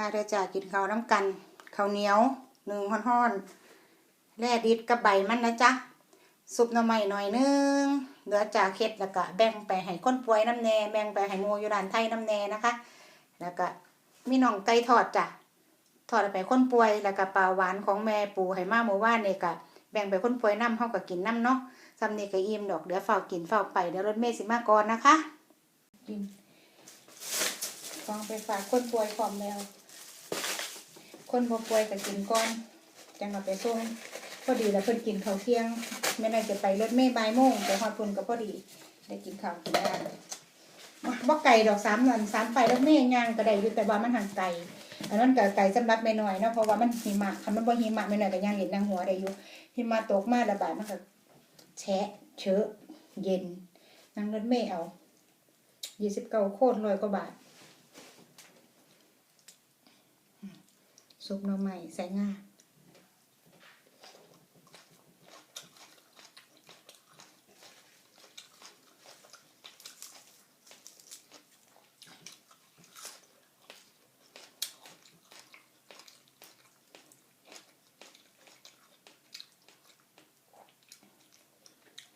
มาเด้อจ้ากินข้าวน้ำกันข้าวเหนียวหนึ่งห้อนๆแล่ดิดกับใบมันนะจ๊ะซุปหน่อไม้หน่อยนึงเหลือจ่าเค็ดแล้วก็แบ่งไปให้คนป่วยน้ำแน่แบ่งไปให้หมูอยู่ร้านไทยน้ำแน่นะคะ แล้วก็มีน่องไก่ทอดจ้ะทอดไปคนป่วยแล้วก็ปลาหวานของแม่ปูให้มาเมื่อวานนี่ยก็แบ่งไปคนป่วยน้ำเฮาก็กินน้ำเนาะซำนี้ก็อิ่มดอกเดี๋ยวเฝ้ากินเฝ้าไปเดี๋ยวรถเมล์สิมาก่อนนะคะกินฟังไปฝากคนป่วยพร้อมแล้ว คนบ่ป่วยก็กินก่อนจังเอาไปส่งพอดีแล้วเพิ่นกินข้าวเที่ยงแม่นายจะไปรถเมล์บ่ายโมงไปฮอดพุ่นก็พอดี ได้กินข้าวกินน้ำบ่ไก่ดอกสามนันสามไปรถเมล์ย่างก็ได้อยู่แต่ว่ามันห่างไกลอันนั้นก็ไก่สำหรับแม่น้อยเนาะเพราะว่ามันหิมะคันมันบ่หิมะแม่น้อยก็ย่างเล่นนางหัวได้อยู่หิมะตกมาระบาดมันก็แฉะเชอะเย็นนั่งรถเมล์เอา29โคตรร้อยกว่าบาท ซุปหน่อไม้ใส่ง่า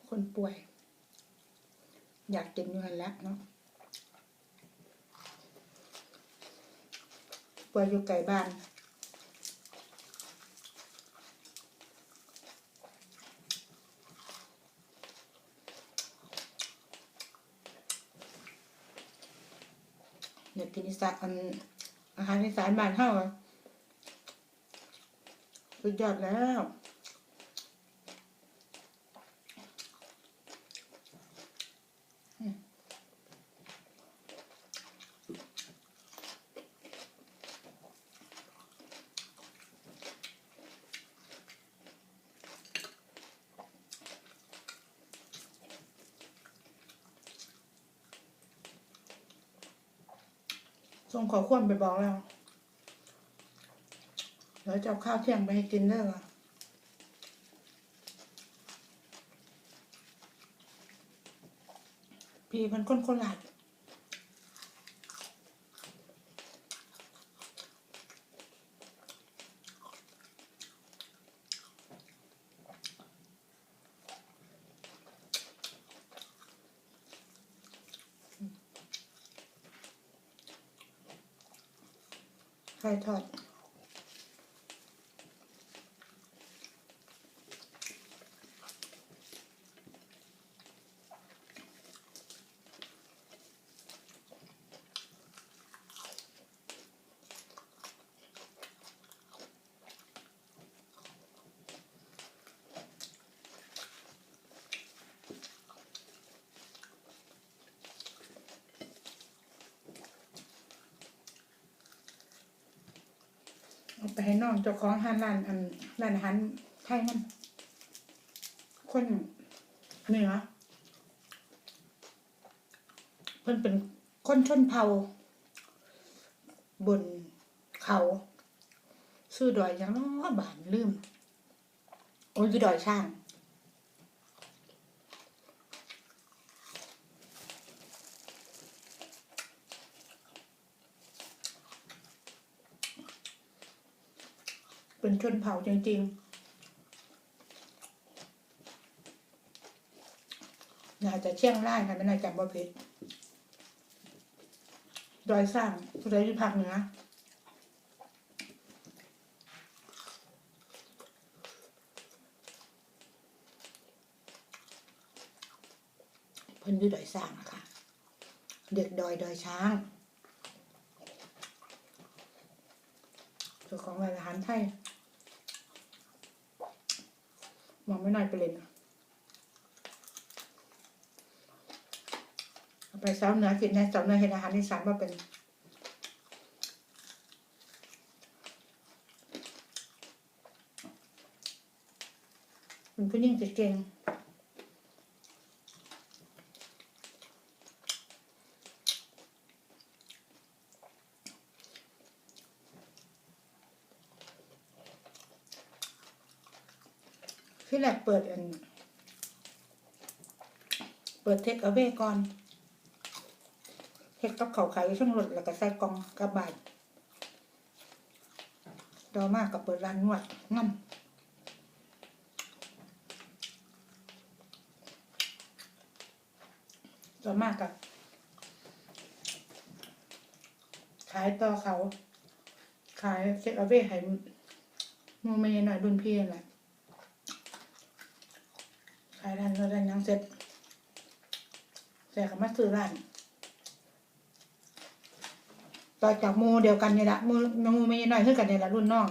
คนป่วย อยากกินอยู่หันแล้วเนาะป่วยอยู่ไกลบ้าน อยานอันอาหารอีสานบ้านเฮาสุดยอดแล้ว ส่งขอความไปบอกแล้วเดี๋ยวจะเอาข้าวเที่ยงไปให้กินเด้อพี่มันคนโคราช ไข่ทอด น้องเจ้าของหันร้านอันร้านอาหารไทยมันคนเหนือเพิ่นเป็นคนชนเผ่า บนเขาซื่อดอยยังน้อบานลืม โอ้ยดอยช่าง เป็นชนเผ่าจริงๆ น่าจะเชียงรายค่ะไม่น่าจำบ่ผิดดอยสร้างสุดท้ายที่ภาคเหนือเพิ่นอยู่ดอยสร้างนะคะ เด็กดอยดอยช้างเจ้าของร้านอาหารไทย มองไม่น่อยไปเลยนะเอาไปสาวเหนือกินนะสาวเหนือเห็นอาหารอีสานว่าเป็นมันผู้หญิงจะเก่ง ที่แรกเปิดอัน เปิดเทคเอาเวก่อนเฮ็ดกับเขาขายช่องรถแล้วก็ใส่กล่องกระบาดต่อมากับเปิดร้านนวดงั้นต่อมากับขายต่อเขา ขายเซ็กเอาเว่ให้โมเมย์หน่อยรุ่นพี่แหละ ขายร้านแล้วร้ยังเสร็จแต่ก็มาซื้อร้านต่อจากโมเดียวกันนี่แหละโมโมเมย์หน่อยขึ้นกันนี่แหละรุ่นน้อง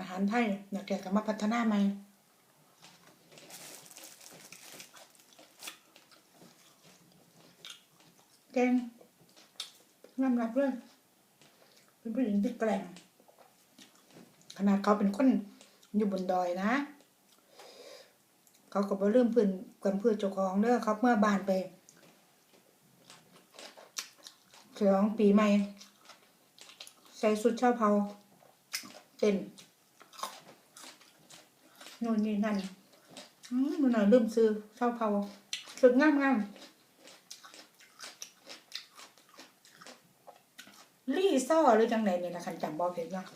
อาหารไทยอยากแกก็มาพัฒนาใหม่แกงงามรับเลยเป็นผู้หญิงที่แกร่งขนาดเขาเป็นคน อยู่บนดอยนะ เขาก็บ่เริ่มเพื่อนกันเพื่อเจ้าของเด้อเขาเมื่อบานไปฉลองปีใหม่ ใส่ชุดชาวเผาเต้นโน่นนี่นั่นมันหน่อยลืมซื้อชาวเผาชุดงามงามๆลี่ซ่อหรือจังไหนเนี่ยนะคันจำบอกเห็นว่าก็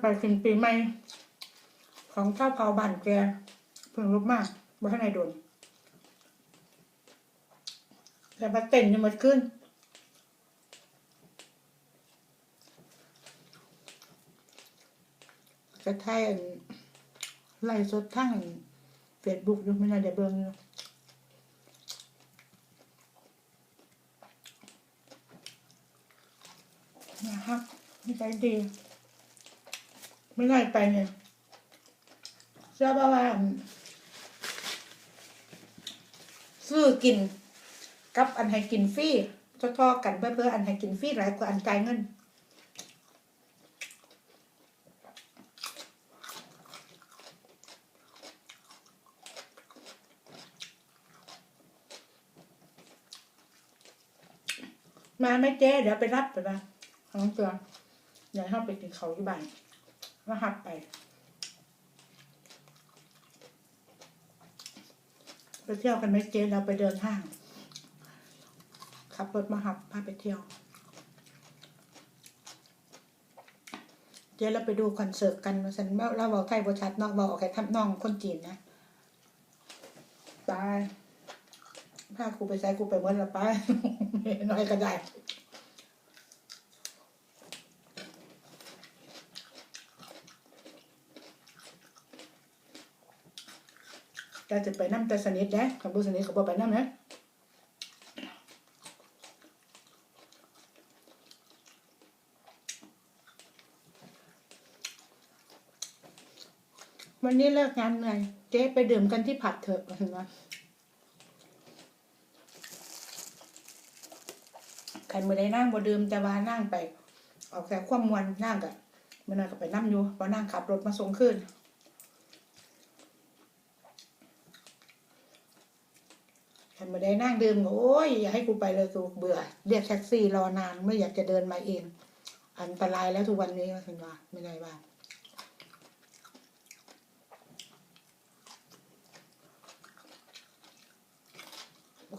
ไปถึงปีใหม่ ของเจ้าเผาบ้านแกเพิ่งรุบมากบ่ทันไหนโดนแต่มาเต้นยังหมดขึ้นจะไทยอันไล่สดทั้งเฟซบุ๊กอยู่ไม่น่าได้เบิ่งอยู่นะครับไม่ใจดี ไม่ไล่ไปเนี่ยเชื่อป่าว่าซื้อกิน กับอันให้กินฟรีทอๆกันเพื่อเพื่ออันให้กินฟรีหลายกว่าอันจ่ายเงินมาไม่เจ๊เดี๋ยวไปรับไปบ้างของเตือนเดี๋ยวเข้าไปกินเขาที่บ้าน แล้วหับไป ไปเที่ยวกันไหมเจ๊เราไปเดินห้างขับรถมาหับพาไปเที่ยว เจ๊เราไปดูคอนเสิร์ตกันมาสันเราบอกไทยบชัดเนอกบอกแค่ทำน้องคนจีนนะไปพากูไปใช้กูไปเมื่อละไปน้อยก็ได้ ต่จะไปน้ำแต่สนิทนะกับบุสนิทกับบ่ไปน้ำนะวันนี้เลิกงานเหนื่อยเจ๊ไปดื่มกันที่ผัดเถอะเห็นไหมใครมือได้นั่งบ่ดื่มแต่ว่านั่งไปเอาแค่ความมวนนั่งกับมันน่าก็ไปนั่งอยู่พอนั่งขับรถมาส่งขึ้น ฉันไม่ได้นั่งดื่มโอ้ยอย่าให้กูไปเลยกูเบื่อ เรียกแท็กซี่รอนานไม่อยากจะเดินมาเอง อันตรายแล้วทุกวันนี้เห็นว่าไม่ได้บ้าง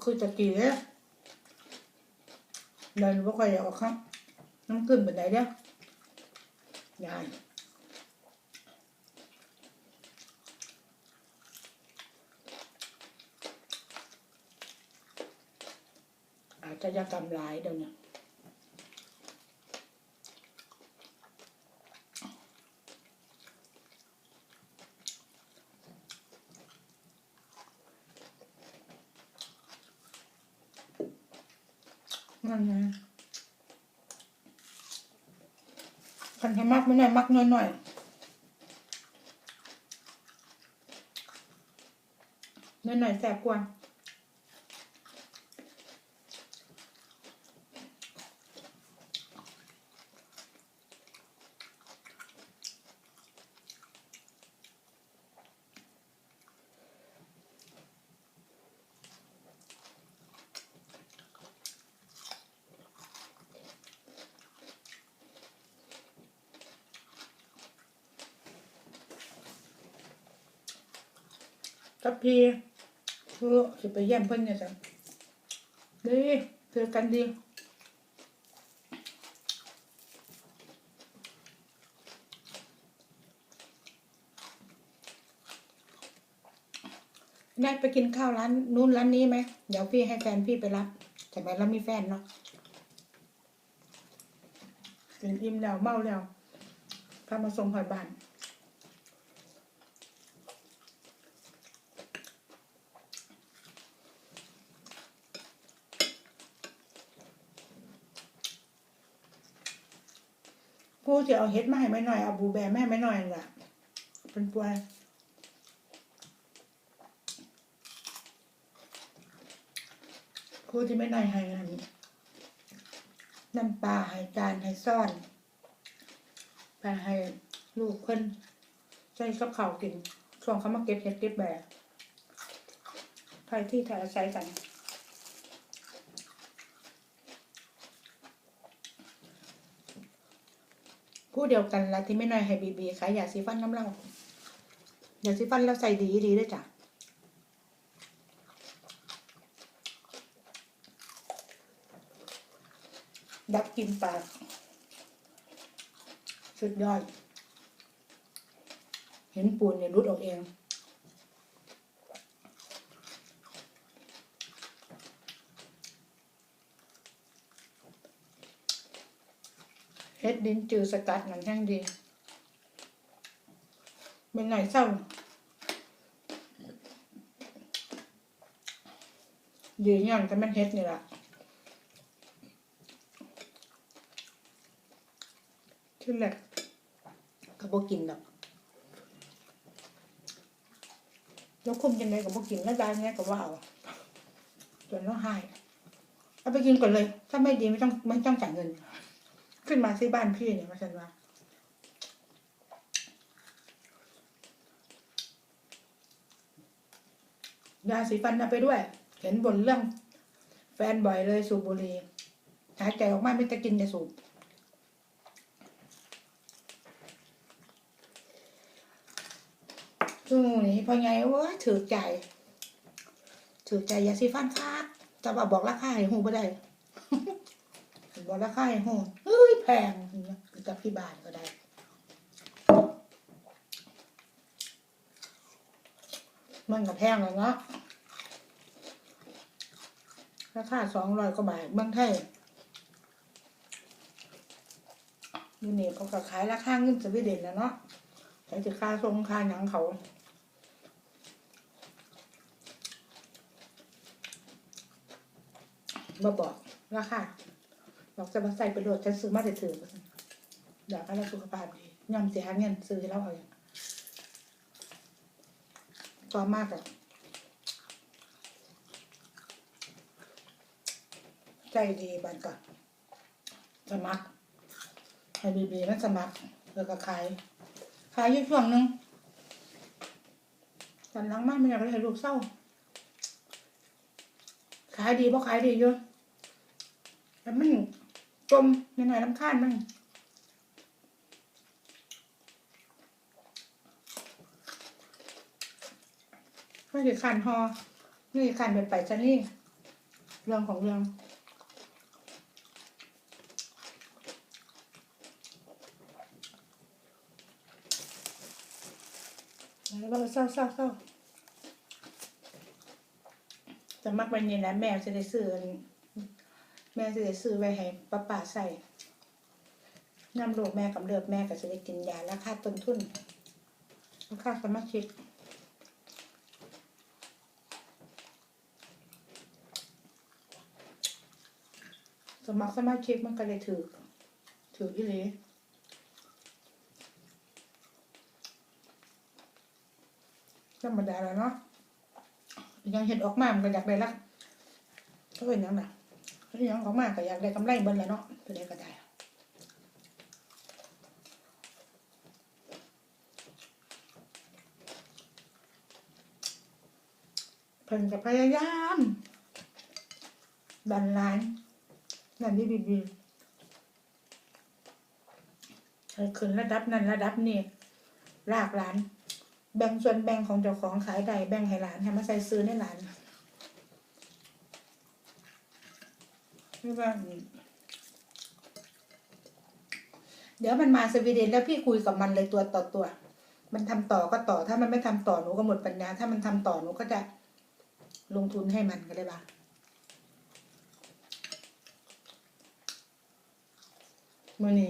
คือจะกี่เนี่ยเดินไม่ค่อยากออกครับน้ำขึ้นเป็นไหนเนี่ยยาย จะยากรรมหลายเดี๋ยวนี้นั่นไงคันให้มักไม่หน่อยมักน้อยหน่อยน้อยหน่อยแสบกว่า กับพี่คือสิไปเยี่ยมเพิ่อนเนี่ยจ้ะดีเจอกันดีได้ไปกินข้าวร้านนู้นร้านนี้ไหม เดี๋ยวพี่ให้แฟนพี่ไปรับแต่ไหมเรามีแฟนเนาะกินอิ่มแล้วเมาแล้วพามาส่งหอยบาน กูจะเอาเฮ็ดมาให้ไม่หน่อยเอาบูแบร์แม่ไม่หน่อยล่ะเป็นปวยกูจะไม่หน่อยให้อันน้ำปลาให้จานให้ซ่อนไปให้ลูกเพิ่นใส่กับข้ากินช่วงเขามาเก็บเฮ็ดเก็บแบร์ใครที่ถ่ายอาศัยกัน ผู้เดียวกันละที่ไม่น้อยให้บีบีขายยาซีฟันน้ำเล่ายาซีฟันแล้วใส่ดีดีด้วยจ้ะดับกินปาก สุดยอด เห็นปูนเนี่ยรุดออกเอง ดดินจือสกัดหนังแห้งดีเป็นไหนเศร้ายืนยันกันมันเฮ็ดนี่ล่ะขึ้นแหละก็บ่กินดอกแล้วคุมยังไงก็บ่กินแล้วได้ไงก็ว่าเอาจนแล้วหายเอาไปกินก่อนเลย ถ้าไม่ดีไม่ต้องไม่ต้องจ่ายเงิน ขึ้นมาที่บ้านพี่เนี่ยมาฉันว่ายาสีฟันเอาไปด้วย เห็นบนเรื่อง แฟนบ่อยเลยสูบบุหรี่หายใจออกมาไม่จะกินจะสูบช่วงนี้พอไงว่าถือใจ ถือใจยาสีฟันค่ะจะบอกบอกราคาให้หูไม่ได้ บอกราคาให้หูเฮ้ยแพงกับพี่บานก็ได้มันก็แพงแล้วเนาะราคาสองร้อยกว่าบาทเมืองไทยยูนี่ยเขาก็ขายราคาเงินสวีเดนแล้วเนาะแต่จะค่าทรงค่าหยังเขาบ่บอกราคา บอกจะมาใส่ไปโหลดฉันซื้อมาแต่ถืออยากให้เราสุขภาพดีย่อมเสียหาเงินซื้อให้เราเอาอย่างต่อมากอะใจดีบันก่อนสมัครให้บีบีมันสมัครแล้วก็ขาย ขายอยู่ช่วงหนึงตอนหลังมากไม่อยากให้ลูกเศร้า ขายดีเพราะขายดีอยู่แต่มัน จมยังไงลำคาญมันไม่คือขันฮอนี่คือขันเป็นไปซะนี่เรื่องของเรื่องแล้วก็เศร้าเศร้าเศร้าจะมักวันนี้และแม่จะได้ซื้อ แม่จะได้ซื้อไว้ให้ป้าป่าใส่น้ำโรคแม่กับเลือดแม่ก็จะได้กินยาราคาต้นทุนราคาสมาชิกสมัครสมาชิกมันก็เลยถือถืออีหลีธรรมดาแล้วเนาะยังเห็นออกมามันก็อยากได้ละก็เป็นยังไง ยังออกมากก็อยากได้กำไรเบิ้ลแล้วเนาะตัวเล็กก็ได้เพิ่นจะพยายามดันร้านนั่นที่บีบีให้ขึ้นระดับนั้นระดับนี้ลากร้าน แบ่งส่วนแบ่งของเจ้าของขายได้แบ่งให้หลานให้มาใส่ซื้อในหลาน ไม่ว่าเดี๋ยวมันมาสวีเดนแล้วพี่คุยกับมันเลยตัวต่อตัว มันทำต่อก็ต่อ ถ้ามันไม่ทำต่อหนูก็หมดปัญญา ถ้ามันทำต่อหนูก็จะลงทุนให้มันก็ได้ปะมื่อนี้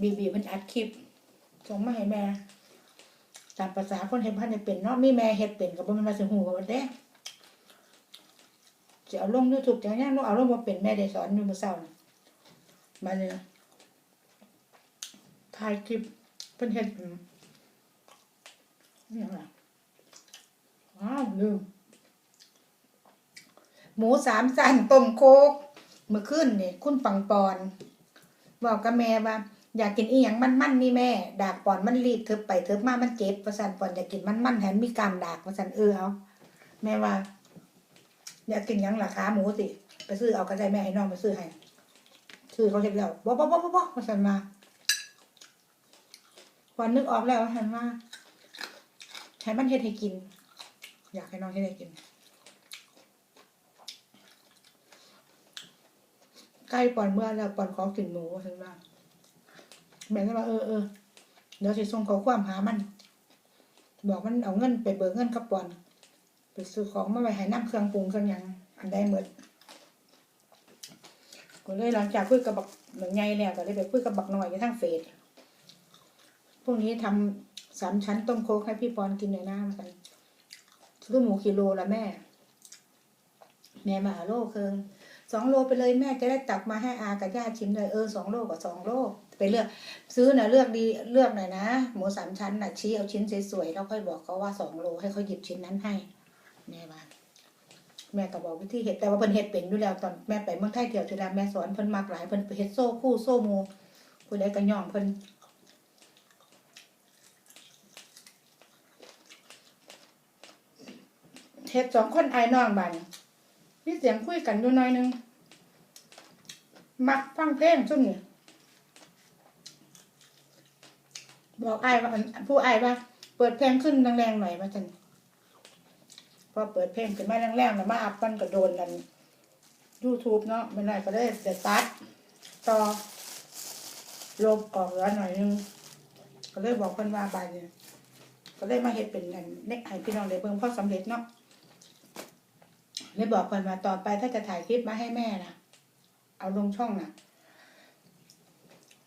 บีบีมันอัดคลิปส่งมาให้แม่ตามภาษาคนเห็นพันในเป็นเนาะมีแม่เฮ็ดเป็นกับบ่มันมาสิหูกับมันเด้ จะเอาลง YouTube จังยังลูกเอาลงบ่เป็นแม่ได้สอนอยู่มือเช้านะมาเลยถ่ายคลิปเพิ่นเฮ็ดนี่ล่ะว้าวลืมหมูสามสันต้มโคกเมื่อคืนนี่คุณปังปอนบอกกับแม่ว่า อยากกินอีหยังมันๆนี่แม่ ดากปอนมันรีบเถิบไปเถิบมามันเจ็บประสันปอนอยากกินมันๆแถมมีกามดากประสันเออเอาแม่ว่า อยากกินยังราคาหมูสิ ไปซื้อเอาก็ได้แม่ให้น้องไปซื้อให้ ซื้อเขาเสร็จแล้วบ๊อบบ๊อบบ๊อบบ๊อบประสันมา วันนึกออกแล้วหันมาให้มันเฮ็ดให้กิน อยากให้น้องเฮ็ดให้กิน ใกล้ปอนเมื่อแล้วปอนขอกินหมูว่าฉันว่าแม่ก็ว่าเออเออเดี๋ยวสิส่งขอความหามัน บอกมันเอาเงินไปเบิกเงินกับปอน ซื้อของมาไว้ให้น้ำเครื่องปรุงเครื่องหยังอันใดหมดก็เลยหลังจากคุยกับบักหนึ่งไงแล้วก็เลยไปคุยกับบักหน่อยอยู่ทั้งเฟซพวกนี้ทำสามชั้นต้มโคกให้พี่ปอนกินหน่อยนะมันซื้อหมูกิโลละแม่ แม่มาหาโลเคืองสองโลไปเลยแม่จะได้ตักมาให้อากับย่าชิมเลยเออสองโลกับสองโลไปเลือก ซื้อนะเลือกดีเลือกหน่อยนะหมูสามชั้นนะชี้เอาชิ้นสวยๆแล้วค่อยบอกเขาว่าสองโลให้เขาหยิบชิ้นนั้นให้ แม่ว่าแม่ก็บอกวิธีเห็ดแต่ว่าเพิ่นเห็ดเป็นอยู่แล้วตอนแม่ไปเมืองไทยเที่ยวทีละแม่สอนเพิ่นมักหลายเพิ่นเฮ็ดโซ่คู่โซ่หมูผู้ใดก็ย่องเพิ่นเฮ็ดสองคนไอ้น้องบันมีเสียงคุยกันอยู่หน่อยหนึง มักฟังเพลงซุ่มนี่บอกไอ้ว่าผู้ไอ้ว่า เปิดเพลงขึ้นแรงๆหน่อยว่าจัน อเปิดเพลงขึ้นมาแรงๆแล้วมาอัพมันก็โดนกัน YouTube เนาะไม่ได้ก็ได้แต่ตัดต่อลบออกแล้วหน่อยนึง ก็เลยบอกเพิ่นว่าบายเนี่ยก็เลยมาเฮ็ดเป็นอันเล็กให้พี่น้องได้เบิ่งพอสำเร็จเนาะเลยบอกเพิ่นว่าต่อไปถ้าจะถ่ายคลิปมาให้แม่นะเอาลงช่องน่ะ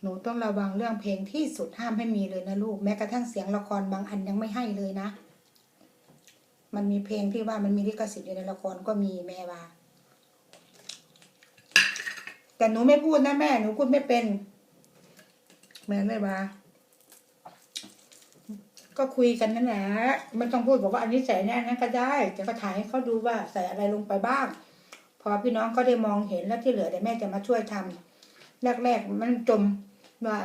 หนูต้องระวังเรื่องเพลงที่สุดห้ามให้มีเลยนะลูก แม้กระทั่งเสียงละครบางอันยังไม่ให้เลยนะ มันมีเพลงที่ว่ามันมีลิขสิทธิ์อยู่ในละครก็มีแม่ว่า แต่หนูไม่พูดนะแม่หนูพูดไม่เป็นแม่เลยว่า ก็คุยกันนั่นแหละไม่ต้องพูดบอกว่าอันนี้ใส่แน่นั้นก็ได้จะก็ถ่ายให้เขาดูว่าใส่อะไรลงไปบ้าง พอพี่น้องเขาได้มองเห็นแล้วที่เหลือเดี๋ยวแม่จะมาช่วยทำแรกๆมันจมว่า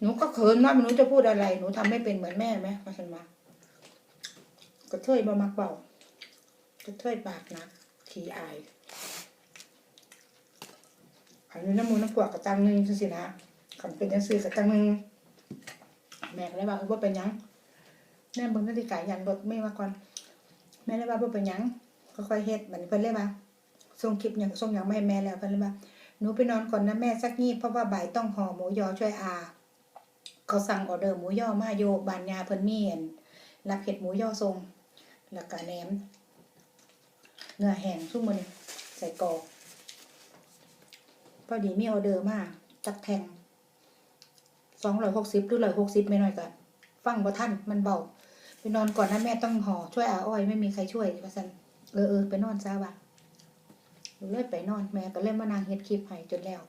หนูก็เขินเนาะไม่รู้จะพูดอะไร หนูทำไม่เป็นเหมือนแม่ไหมมาฉันมา กระเทยบ่มักเบากระเทยปากหนักขี้อายอันนี้น้ำมูน้ำปวกกระตังหนึงจังสินะขันเป็นจังซี่กระตังหนึงแม่ก็เลยว่าเออว่าเป็นยังแม่เบิ่งนาฬิกายันรถไม่มาก่อน แม่เลยว่าบ่เป็นยังก็ค่อยเฮ็ดบัดนี้เพิ่นเลยว่าส่งคลิปยังส่งยังไมาให้แม่แล้วเพิ่นเลยว่าหนูไปนอนก่อนนะแม่สักงีบเพราะว่าบ่ายต้องห่อหมูยอช่วยอาเขาสั่งออเดอร์หมูยอมาโยบานยาเพิ่นมีอันรับเห็ดหมูยอทรง แล้วก็แหนมเนื้อแห้งชุ่มมือนี่ใส่กรอกพอดีมีออเดอร์มาจักแทงสองร้อยหกสิบหรือร้อยหกสิบไม่น้อยกันฟังบ่ท่านมันเบาไปนอนก่อนนะแม่ต้องห่อช่วยอาอ้อยไม่มีใครช่วยว่าสันเออเออไปนอนซะวะหนูเลยไปนอนแม่ก็เลยมานั่งเฮ็ดคลิปให้จนแล้ว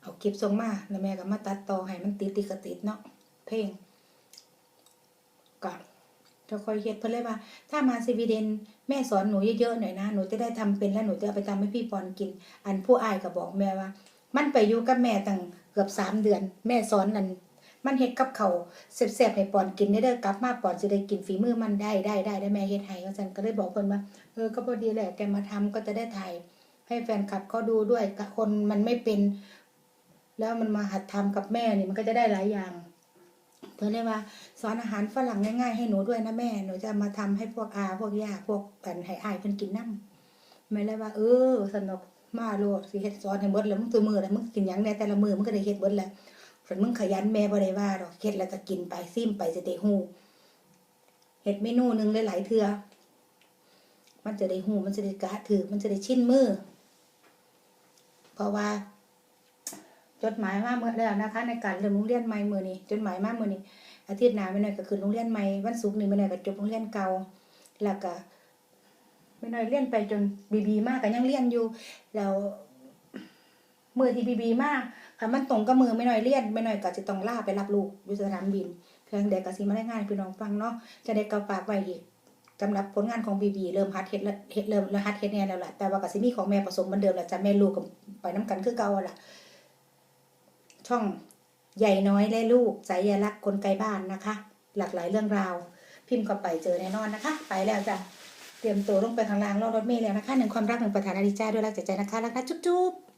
เอาคลิปส่งมาแล้วแม่ก็มาตัดต่อให้มันติดติดกระติดเนาะเพลงก็ จะคอยเฮ็ดเพิ่นเลยว่า ถ้ามาสวีเดนแม่สอนหนูเยอะๆหน่อยนะหนูจะได้ทำเป็นแล้วหนูจะเอาไปทำให้พี่ปอนกิน อันผู้อายก็บอกแม่ว่า มันไปอยู่กับแม่ตั้งเกือบสามเดือน แม่สอนนั่นมันเฮ็ดกับเขาวแซ่บๆให้ปอนกินได้เด้อกลับมาปอนสิได้กินฝีมือมันได้ได้ได้ได้แม่เฮ็ดให้ว่าซั่นก็เลยบอกเพิ่นว่าเออก็พอดีแหละแกมาทำก็จะได้ถ่ายให้แฟนคลับเขาดูด้วยกับคนมันไม่เป็น แล้วมันมาหัดทำกับแม่นี่มันก็จะได้หลายอย่าง เพิ่เลยว่าสอนอาหารฝรั่งง่ายๆให้หนูด้วยนะแม่หนูจะมาทำให้พวกอาพวกย่าพวกกันให้อายเพิ่นกินน้ำแม่เลยว่า เออสนุกมาโลดสิเฮ็ดสอนให้เบิดแล้วมึงตัวมือแล้วมึงกินหยังแน่แต่ละมือมึงก็ได้เฮ็ดเบิดแล้วส่วนมึงขยันแม่บ่ได้ว่าดอกเฮ็ดแล้วก็กินไปซิมไปสิได้ฮู้เฮ็ดเมนูหนึ่งหลายๆเทื่อมันจะได้ฮู้มันจะได้กะถือมันจะได้ชิ้นมือ เพราะว่า จดหมายมาเมื่อแล้วนะคะ ในการเริ่มโรงเรียนใหม่มื้อนี้จดหมายมาเมื้อนี้อาทิตย์หน้าไม่น้อยก็ขึ้นโรงเรียนใหม่วันศุกร์นี่ไม่น้อยก็จบโรงเรียนเก่าแล้วก็ไม่น้อยเรียนไปจนบีบีมากก็ยังเรียนอยู่ แล้วมือที่บีบีมากค่ะมันตรงกับมือไม่น้อยเรียนไม่น้อยก็จะต้องล่าไปรับลูกอยู่สนามบินเพียงเด็กก็สิมาได้งานพี่น้องฟังเนาะจะได้กระฝากไว้อีกสำหรับผลงานของบีบีเริ่มฮัดเฮ็ดเฮ็ดเริ่มแล้วฮัดเฮ็ดแน่แล้วแหละแต่ว่าก็สิมีของแม่ผสมเหมือนเดิมแหละจะแม่ลูกก็ไปน้ำกันคือเก่าอะล่ะ ช่องใหญ่น้อยและลูกสายลักษณ์คนไกลบ้านนะคะ หลากหลายเรื่องราว พิมพ์เข้าไปเจอแน่นอนนะคะ ไปแล้วจ้ะเตรียมตัวลงไปข้างล่างรอรถเมล์แล้วนะคะหนึ่งความรักหนึ่งประธานาธิจ้าด้วยรักจากใจนะคะรักนะจุ๊บ